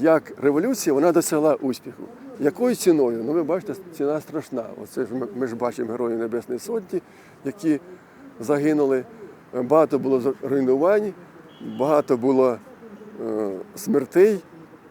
як революція вона досягла успіху. Якою ціною? Ну, ви бачите, ціна страшна. Оце ж ми, ми ж бачимо героїв Небесної Сотні, які загинули. Багато було руйнувань, багато було е, смертей,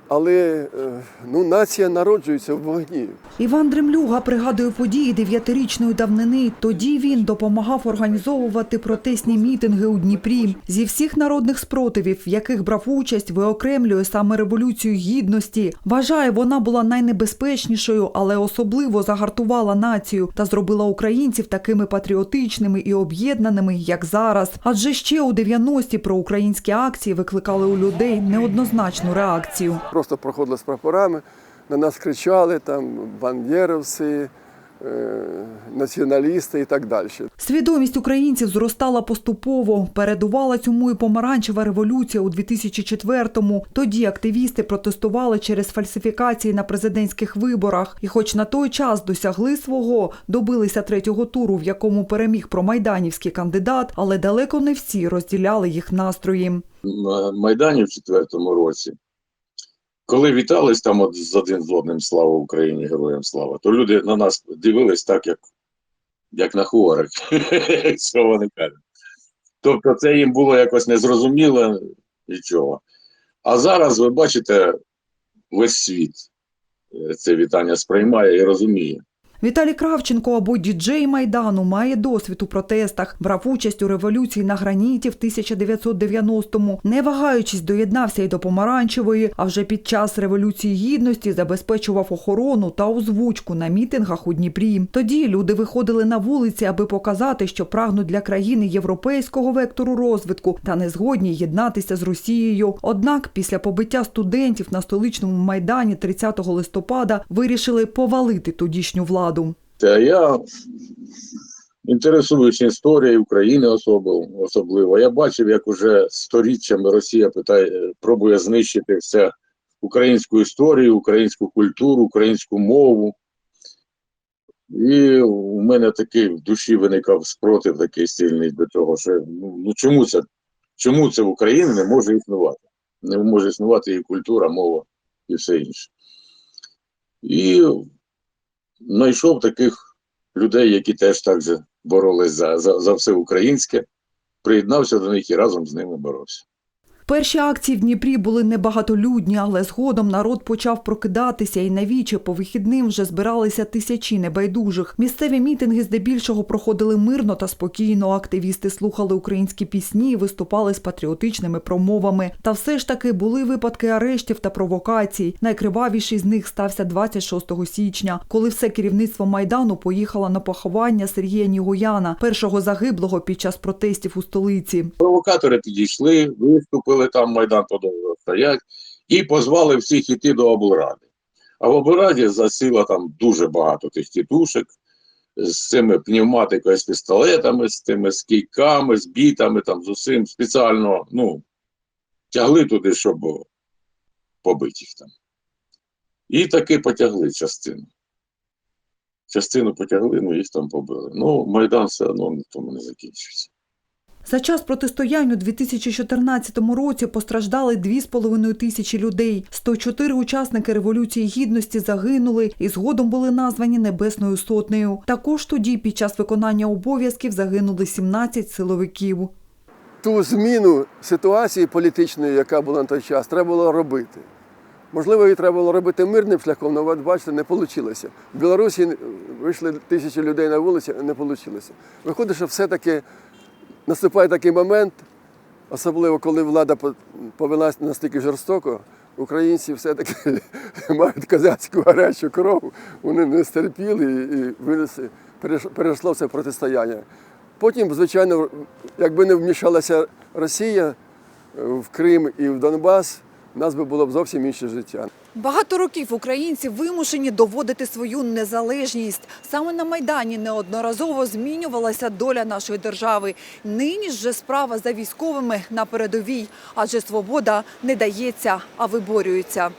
але е, ну, нація народжується в вогні. Іван Дремлюга пригадує події дев'ятирічної давнини. Тоді він допомагав організовувати протестні мітинги у Дніпрі. Зі всіх народних спротивів, в яких брав участь, виокремлює саме революцію гідності. Вважає, вона була найнебезпечнішою, але особливо загартувала націю та зробила українців такими патріотичними і об'єднаними, як зараз. Адже ще у 90-ті проукраїнські акції викликали у людей неоднозначну реакцію. Просто проходили з прапорами, на нас кричали там бандєровці, е, націоналісти і так далі. Свідомість українців зростала поступово. Передувала цьому і помаранчева революція у 2004-му. Тоді активісти протестували через фальсифікації на президентських виборах. І хоч на той час досягли свого, добилися третього туру, в якому переміг промайданівський кандидат, але далеко не всі розділяли їх настрої. на Майдані в четвертому році, коли вітались там от з один з одним слава Україні, героям слава, то люди на нас дивились так, як, як на хворих, що вони кажуть. Тобто це їм було якось незрозуміло нічого. А зараз ви бачите, весь світ е, це вітання сприймає і розуміє. Віталій Кравченко або діджей Майдану має досвід у протестах, брав участь у революції на граніті в 1990-му, не вагаючись, доєднався й до помаранчевої, а вже під час революції гідності забезпечував охорону та озвучку на мітингах у Дніпрі. Тоді люди виходили на вулиці, аби показати, що прагнуть для країни європейського вектору розвитку та не згодні єднатися з Росією. Однак, після побиття студентів на столичному майдані 30 листопада вирішили повалити тодішню владу. Та я інтересуюсь історією України особливо. Я бачив, як уже сторіччями Росія питає, пробує знищити все українську історію, українську культуру, українську мову. І у мене такий в душі виникав спротив такий сильний до того, що ну, ну чому це? Чому це в Україні не може існувати? Не може існувати і культура, мова і все інше. І знайшов таких людей, які теж так же боролись за, за, за все українське, приєднався до них і разом з ними боровся. Перші акції в Дніпрі були небагатолюдні, але згодом народ почав прокидатися і навіче по вихідним вже збиралися тисячі небайдужих. Місцеві мітинги здебільшого проходили мирно та спокійно. Активісти слухали українські пісні, виступали з патріотичними промовами. Та все ж таки були випадки арештів та провокацій. Найкривавіший з них стався 26 січня, коли все керівництво майдану поїхало на поховання Сергія Нігояна, першого загиблого під час протестів у столиці. Провокатори підійшли, виступили там, Майдан подовго стоять, і позвали всіх іти до облради. А в облраді засіло там дуже багато тих тітушек з цими пневматикою, з пістолетами, з тими з кійками, з бітами, там, з усім спеціально, ну, тягли туди, щоб побити їх там. І таки потягли частину. Частину потягли, ну їх там побили. Ну, Майдан все одно на тому не закінчився. За час протистоянь у 2014 році постраждали 2,5 тисячі людей. 104 учасники Революції Гідності загинули і згодом були названі Небесною Сотнею. Також тоді під час виконання обов'язків загинули 17 силовиків. Ту зміну ситуації політичної, яка була на той час, треба було робити. Можливо, її треба було робити мирним шляхом, але бачите, не вийшло. В Білорусі вийшли тисячі людей на вулиці, не вийшло. Виходить, що все-таки наступає такий момент, особливо коли влада повелася настільки жорстоко, українці все-таки мають козацьку гарячу кров, вони не стерпіли і винесли, перейш- перейшло це протистояння. Потім, звичайно, якби не вмішалася Росія е, в Крим і в Донбас, нас би було б зовсім інше життя. Багато років українці вимушені доводити свою незалежність. Саме на Майдані неодноразово змінювалася доля нашої держави. Нині ж справа за військовими на передовій, адже свобода не дається, а виборюється.